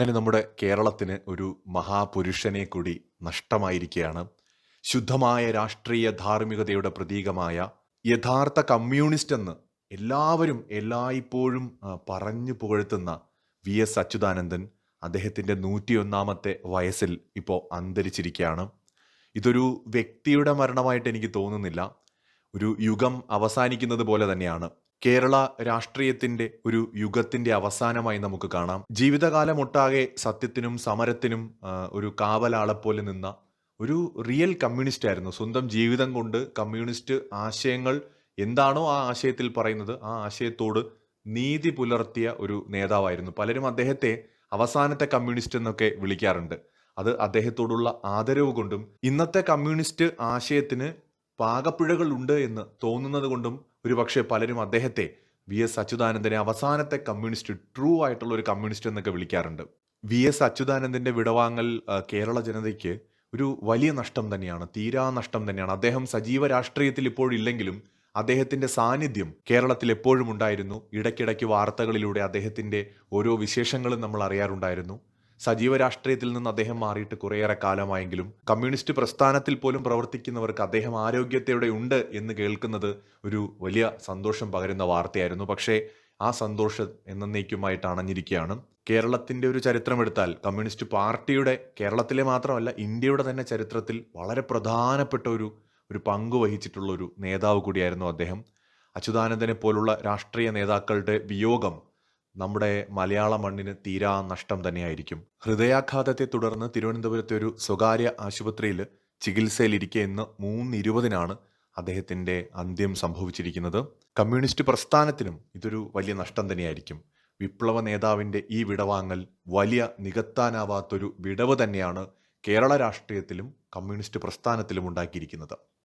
അങ്ങനെ നമ്മുടെ കേരളത്തിന് ഒരു മഹാപുരുഷനെ കൂടി നഷ്ടമായിരിക്കുകയാണ്. ശുദ്ധമായ രാഷ്ട്രീയ ധാർമ്മികതയുടെ പ്രതീകമായ യഥാർത്ഥ കമ്മ്യൂണിസ്റ്റ് എന്ന് എല്ലാവരും എല്ലായ്പ്പോഴും പറഞ്ഞു പുകഴ്ത്തുന്ന വി എസ് അച്യുതാനന്ദൻ അദ്ദേഹത്തിന്റെ നൂറ്റിയൊന്നാമത്തെ വയസ്സിൽ ഇപ്പോൾ അന്തരിച്ചിരിക്കുകയാണ്. ഇതൊരു വ്യക്തിയുടെ മരണമായിട്ട് എനിക്ക് തോന്നുന്നില്ല. ഒരു യുഗം അവസാനിക്കുന്നത് പോലെ തന്നെയാണ്. കേരള രാഷ്ട്രീയത്തിന്റെ ഒരു യുഗത്തിന്റെ അവസാനമായി നമുക്ക് കാണാം. ജീവിതകാലമൊട്ടാകെ സത്യത്തിനും സമരത്തിനും ഒരു കാവലാളെപ്പോലെ നിന്ന ഒരു റിയൽ കമ്മ്യൂണിസ്റ്റ് ആയിരുന്നു. സ്വന്തം ജീവിതം കൊണ്ട് കമ്മ്യൂണിസ്റ്റ് ആശയങ്ങൾ എന്താണോ ആ ആശയത്തിൽ പറയുന്നത് ആ ആശയത്തോട് നീതി പുലർത്തിയ ഒരു നേതാവായിരുന്നു. പലരും അദ്ദേഹത്തെ അവസാനത്തെ കമ്മ്യൂണിസ്റ്റ് എന്നൊക്കെ വിളിക്കാറുണ്ട്. അത് അദ്ദേഹത്തോടുള്ള ആദരവ് കൊണ്ടും ഇന്നത്തെ കമ്മ്യൂണിസ്റ്റ് ആശയത്തിന് പാകപ്പിഴകൾ ഉണ്ട് എന്ന് തോന്നുന്നത് കൊണ്ടും ഒരുപക്ഷെ പലരും അദ്ദേഹത്തെ വി എസ് അച്യുതാനന്ദനെ അവസാനത്തെ കമ്മ്യൂണിസ്റ്റ് ട്രൂ ആയിട്ടുള്ള ഒരു കമ്മ്യൂണിസ്റ്റ് എന്നൊക്കെ വിളിക്കാറുണ്ട്. വി എസ് അച്യുതാനന്ദന്റെ വിടവാങ്ങൽ കേരള ജനതയ്ക്ക് ഒരു വലിയ നഷ്ടം തന്നെയാണ് തീരാ നഷ്ടം തന്നെയാണ്. അദ്ദേഹം സജീവ രാഷ്ട്രീയത്തിൽ ഇപ്പോഴില്ലെങ്കിലും അദ്ദേഹത്തിന്റെ സാന്നിധ്യം കേരളത്തിൽ എപ്പോഴും ഉണ്ടായിരുന്നു. ഇടയ്ക്കിടയ്ക്ക് വാർത്തകളിലൂടെ അദ്ദേഹത്തിന്റെ ഓരോ വിശേഷങ്ങളും നമ്മൾ അറിയാറുണ്ടായിരുന്നു. സജീവ രാഷ്ട്രീയത്തിൽ നിന്ന് അദ്ദേഹം മാറിയിട്ട് കുറേയേറെ കാലമായെങ്കിലും കമ്മ്യൂണിസ്റ്റ് പ്രസ്ഥാനത്തിൽ പോലും പ്രവർത്തിക്കുന്നവർക്ക് അദ്ദേഹം ആരോഗ്യത്തോടെ ഉണ്ട് എന്ന് കേൾക്കുന്നത് ഒരു വലിയ സന്തോഷം പകരുന്ന വാർത്തയായിരുന്നു. പക്ഷേ ആ സന്തോഷം എന്നേക്കുമായിട്ട് അണഞ്ഞിരിക്കുകയാണ്. കേരളത്തിന്റെ ഒരു ചരിത്രം എടുത്താൽ കമ്മ്യൂണിസ്റ്റ് പാർട്ടിയുടെ കേരളത്തിലെ മാത്രമല്ല ഇന്ത്യയുടെ തന്നെ ചരിത്രത്തിൽ വളരെ പ്രധാനപ്പെട്ട ഒരു ഒരു പങ്ക് വഹിച്ചിട്ടുള്ള ഒരു നേതാവ് കൂടിയായിരുന്നു അദ്ദേഹം. അച്യുതാനന്ദനെ പോലുള്ള രാഷ്ട്രീയ നേതാക്കളുടെ വിയോഗം നമ്മുടെ മലയാള മണ്ണിന് തീരാ നഷ്ടം തന്നെയായിരിക്കും. ഹൃദയാഘാതത്തെ തുടർന്ന് തിരുവനന്തപുരത്തെ ഒരു സ്വകാര്യ ആശുപത്രിയിൽ ചികിത്സയിലിരിക്കെ ഇന്ന് മൂന്ന് ഇരുപതിനാണ് അന്ത്യം സംഭവിച്ചിരിക്കുന്നത്. കമ്മ്യൂണിസ്റ്റ് പ്രസ്ഥാനത്തിനും ഇതൊരു വലിയ നഷ്ടം തന്നെയായിരിക്കും. വിപ്ലവ നേതാവിന്റെ ഈ വിടവാങ്ങൽ വലിയ നികത്താനാവാത്തൊരു വിടവ് തന്നെയാണ് കേരള രാഷ്ട്രീയത്തിലും കമ്മ്യൂണിസ്റ്റ് പ്രസ്ഥാനത്തിലും ഉണ്ടാക്കിയിരിക്കുന്നത്.